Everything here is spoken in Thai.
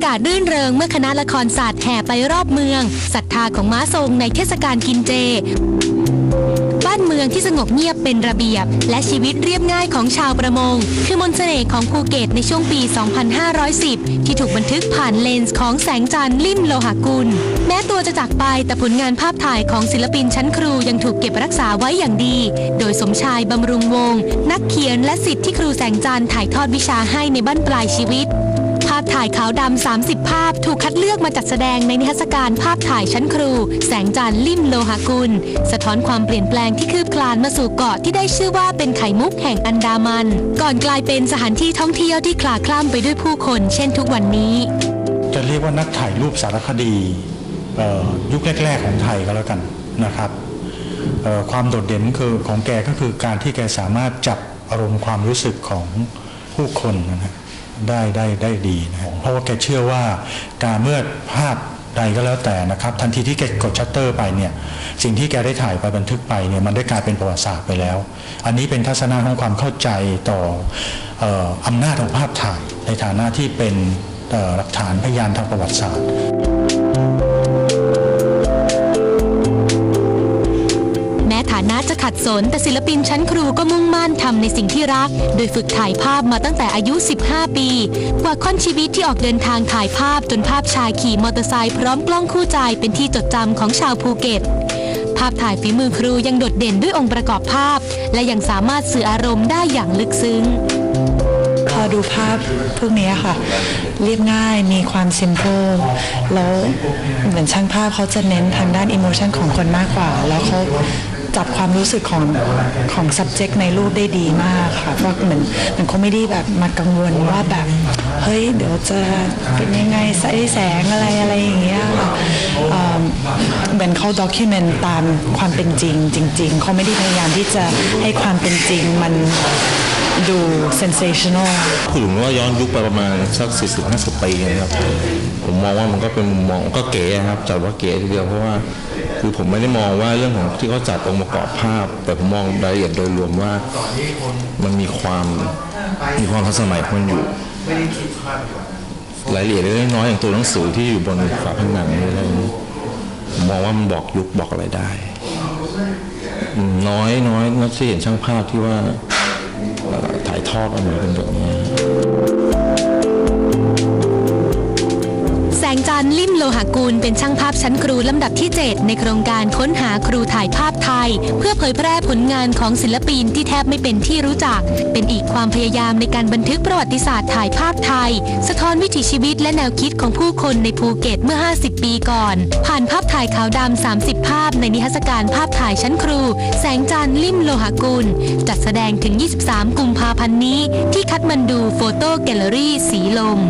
ากาศรื่นเริงเมื่อคณะละครศาสตร์แห่ไปรอบเมืองศรัทธาของม้าทรงในเทศกาลกินเจ บ้านเมืองที่สงบเงียบเป็นระเบียบ และชีวิตเรียบง่ายของชาวประมง คือมนต์เสน่ห์ของภูเก็ตในช่วงปี 2510 ที่ถูกบันทึกผ่านเลนส์ของแสงจันทร์ลิ่มโลหกุล แม้ตัวจะจากไปแต่ผลงานภาพถ่ายของศิลปินชั้นครูยังถูกเก็บรักษาไว้อย่างดี โดยสมชายบำรุงวง นักเขียนและสิทธิ์ที่ครูแสงจันทร์ถ่ายทอดวิชาให้ในบ้านปลายชีวิต พถ่ายขาวดำ30 ภาพ ถูกคัดเลือกมาจัดแสดงในนิทรรศการภาพถ่ายชั้นครู แสงจันทร์ลิ่มโลหกุล สะท้อนความเปลี่ยนแปลงที่คืบคลานมาสู่เกาะที่ได้ชื่อว่าเป็นไข่มุกแห่งอันดามัน ก่อนกลายเป็นสถานที่ท่องเที่ยวที่คลาคล่ำไปด้วยผู้คน เช่นทุกวันนี้ จะเรียกว่านักถ่ายรูปสารคดียุคแรก ๆ ของไทยก็แล้วกันนะครับความโดดเด่นคือของแกก็คือการที่แกสามารถจับอารมณ์ความรู้สึกของผู้คนนะฮะ ได้ได้ได้ดีนะฮะเพราะว่าแกเชื่อว่าการเมื่อภาพใดก็แล้วแต่นะครับ ทันทีที่แกกดชัตเตอร์ไปเนี่ยสิ่งที่แกได้ถ่ายไปบันทึกไปเนี่ยมันได้กลายเป็นประวัติศาสตร์ไปแล้ว อันนี้เป็นทัศนะของความเข้าใจต่อเอ่ออำนาจของภาพถ่ายในฐานะที่เป็นเอ่อหลักฐานพยานทางประวัติศาสตร์ น แต่ศิลปินชั้นครูก็มุ่งมั่นทำในสิ่งที่รัก โดยฝึกถ่ายภาพมาตั้งแต่อายุ 15 ปี กว่าค่อนชีวิตที่ออกเดินทางถ่ายภาพจนภาพชายขี่มอเตอร์ไซค์พร้อมกล้องคู่ใจเป็นที่จดจำของชาวภูเก็ต ภาพถ่ายฝีมือครูยังโดดเด่นด้วยองค์ประกอบภาพ และยังสามารถสื่ออารมณ์ได้อย่างลึกซึ้งพอดูภาพพวกนี้ค่ะ เรียบง่ายมีความ simple แล้วเหมือนช่างภาพเขาจะเน้นทางด้าน emotion ของคนมากกว่า แล้วเขา จับความรู้สึกของของ subject ในรูปได้ดีมากค่ะเพราะเหมือนเหมันเขาไม่ได้แบบมากังวลว่าแบบเฮ้ยเดี๋ยวจะเป็นยังไงใส่แสงอะไรอะไรอย่างเงี้ยค่ะเหมือนเขา document ตามความเป็นจริงจริง ๆเขาไม่ได้พยายามที่จะให้ความเป็นจริงมันดู sensational พูดถึงว่าย้อนยุคไปประมาณสักสี่สิบห้าสิบปีนะครับ ผมมองว่ามันก็เป็นมุมมองก็เก๋นะครับจัดว่าเก๋ทีเดียวเพราะว่า คือผมไม่ได้มองว่าเรื่องของที่เขาจัดองค์ประกอบภาพ แต่ผมมองรายละเอียดโดยรวมว่ามันมีความมีความทันสมัยมันอยู่รายละเอียดเล็กน้อยอย่างตัวหนังสือที่อยู่บนฝาผนังหรือะไรนี้มองว่ามันบอกยุคบอกอะไรได้ น้อยน้อยนักที่เห็นช่างภาพที่ว่าถ่ายทอดออกมาเป็นแบบนี้ นทร์ลิ่มโลหกุลเป็นช่างภาพชั้นครูลำดับที่ 7 ในโครงการค้นหาครูถ่ายภาพไทย เพื่อเผยแพร่ผลงานของศิลปินที่แทบไม่เป็นที่รู้จัก เป็นอีกความพยายามในการบันทึกประวัติศาสตร์ถ่ายภาพไทย สะท้อนวิถีชีวิตและแนวคิดของผู้คนในภูเก็ตเมื่อ 50 ปีก่อน ผ่านภาพถ่ายขาวดำ 30 ภาพ ในนิทรรศการภาพถ่ายชั้นครู แสงจันทร์ลิ่มโลหกุลจัดแสดงถึง 23 กุมภาพันธ์นี้ ที่คัดมันดูโฟโต้แกลเลอรี่สีลม